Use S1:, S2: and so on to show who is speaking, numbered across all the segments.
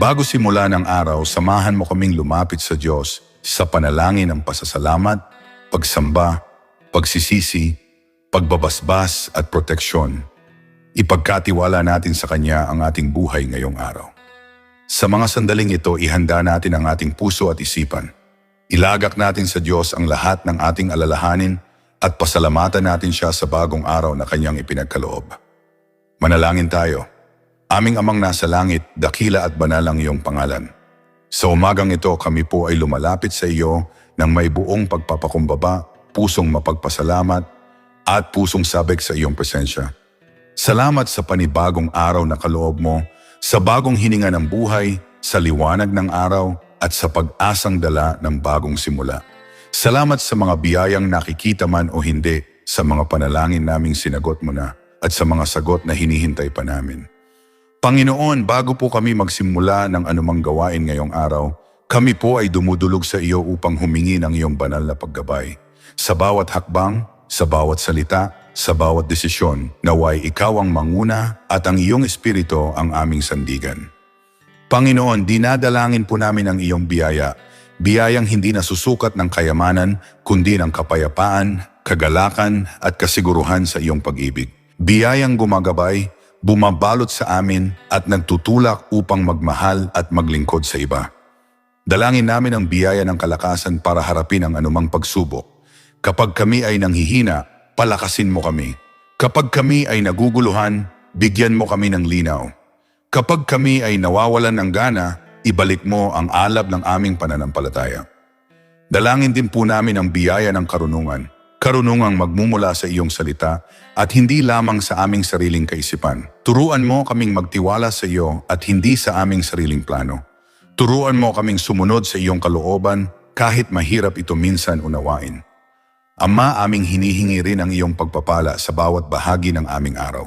S1: Bago simula ng araw, samahan mo kaming lumapit sa Diyos sa panalangin ng pasasalamat, pagsamba, pagsisisi, pagbabasbas at proteksyon. Ipagkatiwala natin sa Kanya ang ating buhay ngayong araw. Sa mga sandaling ito, ihanda natin ang ating puso at isipan. Ilagak natin sa Diyos ang lahat ng ating alalahanin at pasalamatan natin siya sa bagong araw na Kanyang ipinagkaloob. Manalangin tayo. Aming amang nasa langit, dakila at banal ang iyong pangalan. Sa umagang ito, kami po ay lumalapit sa iyo ng may buong pagpapakumbaba, pusong mapagpasalamat, at pusong sabik sa iyong presensya. Salamat sa panibagong araw na kaloob mo, sa bagong hininga ng buhay, sa liwanag ng araw, at sa pag-asang dala ng bagong simula. Salamat sa mga biyayang nakikita man o hindi, sa mga panalangin naming sinagot mo na, at sa mga sagot na hinihintay pa namin. Panginoon, bago po kami magsimula ng anumang gawain ngayong araw, kami po ay dumudulog sa iyo upang humingi ng iyong banal na paggabay. Sa bawat hakbang, sa bawat salita, sa bawat desisyon, naway ikaw ang manguna at ang iyong espiritu ang aming sandigan. Panginoon, dinadalangin po namin ang iyong biyaya, biyayang hindi nasusukat ng kayamanan, kundi ng kapayapaan, kagalakan at kasiguruhan sa iyong pag-ibig. Biyayang gumagabay, bumabalot sa amin at nagtutulak upang magmahal at maglingkod sa iba. Dalangin namin ang biyaya ng kalakasan para harapin ang anumang pagsubok. Kapag kami ay nanghihina, palakasin mo kami. Kapag kami ay naguguluhan, bigyan mo kami ng linaw. Kapag kami ay nawawalan ng gana, ibalik mo ang alab ng aming pananampalataya. Dalangin din po namin ang biyaya ng karunungan, karunungang magmumula sa iyong salita at hindi lamang sa aming sariling kaisipan. Turuan mo kaming magtiwala sa iyo at hindi sa aming sariling plano. Turuan mo kaming sumunod sa iyong kalooban kahit mahirap ito minsan unawain. Ama, aming hinihingi rin ang iyong pagpapala sa bawat bahagi ng aming araw.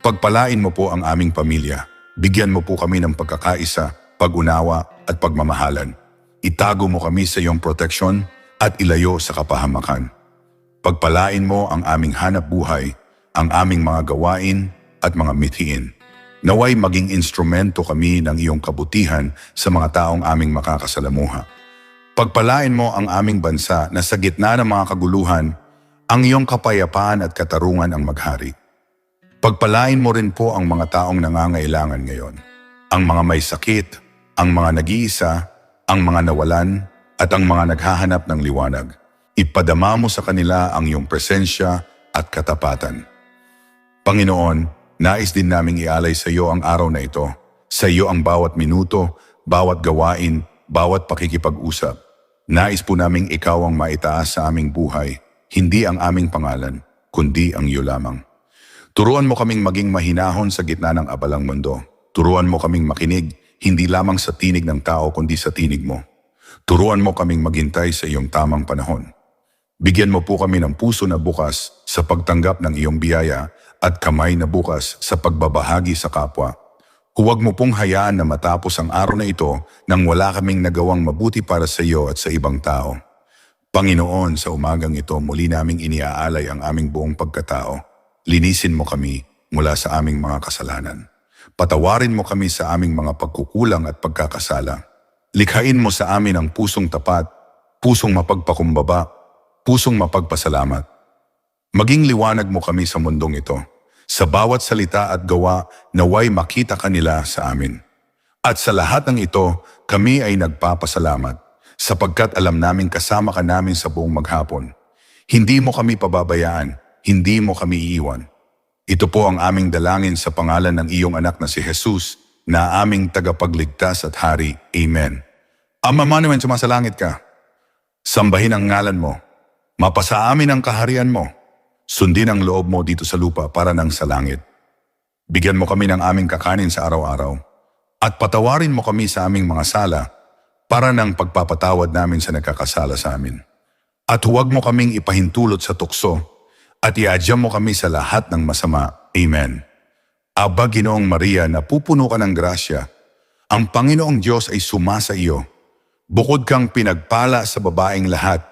S1: Pagpalain mo po ang aming pamilya. Bigyan mo po kami ng pagkakaisa, pag-unawa at pagmamahalan. Itago mo kami sa iyong proteksyon at ilayo sa kapahamakan. Pagpalain mo ang aming hanap buhay, ang aming mga gawain at mga mithiin. Naway maging instrumento kami ng iyong kabutihan sa mga taong aming makakasalamuha. Pagpalain mo ang aming bansa na sa gitna ng mga kaguluhan, ang iyong kapayapaan at katarungan ang maghari. Pagpalain mo rin po ang mga taong nangangailangan ngayon. Ang mga may sakit, ang mga nag-iisa, ang mga nawalan, at ang mga naghahanap ng liwanag. Ipadama mo sa kanila ang iyong presensya at katapatan. Panginoon, nais din naming ialay sa iyo ang araw na ito. Sa iyo ang bawat minuto, bawat gawain, bawat pakikipag-usap. Nais po naming ikaw ang maitaas sa aming buhay, hindi ang aming pangalan, kundi ang iyo lamang. Turuan mo kaming maging mahinahon sa gitna ng abalang mundo. Turuan mo kaming makinig, hindi lamang sa tinig ng tao kundi sa tinig mo. Turuan mo kaming maghintay sa iyong tamang panahon. Bigyan mo po kami ng puso na bukas sa pagtanggap ng iyong biyaya at kamay na bukas sa pagbabahagi sa kapwa. Huwag mo pong hayaan na matapos ang araw na ito nang wala kaming nagawang mabuti para sa iyo at sa ibang tao. Panginoon, sa umagang ito muli naming iniaalay ang aming buong pagkatao. Linisin mo kami mula sa aming mga kasalanan. Patawarin mo kami sa aming mga pagkukulang at pagkakasala. Likhain mo sa amin ang pusong tapat, pusong mapagpakumbaba, pusong mapagpasalamat. Maging liwanag mo kami sa mundong ito. Sa bawat salita at gawa, naway makita kanila sa amin. At sa lahat ng ito, kami ay nagpapasalamat sapagkat alam namin kasama ka namin sa buong maghapon. Hindi mo kami pababayaan, hindi mo kami iiwan. Ito po ang aming dalangin sa pangalan ng iyong anak na si Jesus, na aming tagapagligtas at hari. Amen. Ama Manuel, sumasalangit ka. Sambahin ang ngalan mo. Mapasa amin ang kaharian mo. Sundin ang loob mo dito sa lupa para nang sa langit. Bigyan mo kami ng aming kakanin sa araw-araw. At patawarin mo kami sa aming mga sala para nang pagpapatawad namin sa nagkakasala sa amin. At huwag mo kaming ipahintulot sa tukso at iadya mo kami sa lahat ng masama. Amen. Aba, Ginoong Maria, napupuno ka ng grasya. Ang Panginoong Diyos ay sumasa iyo. Bukod kang pinagpala sa babaeng lahat,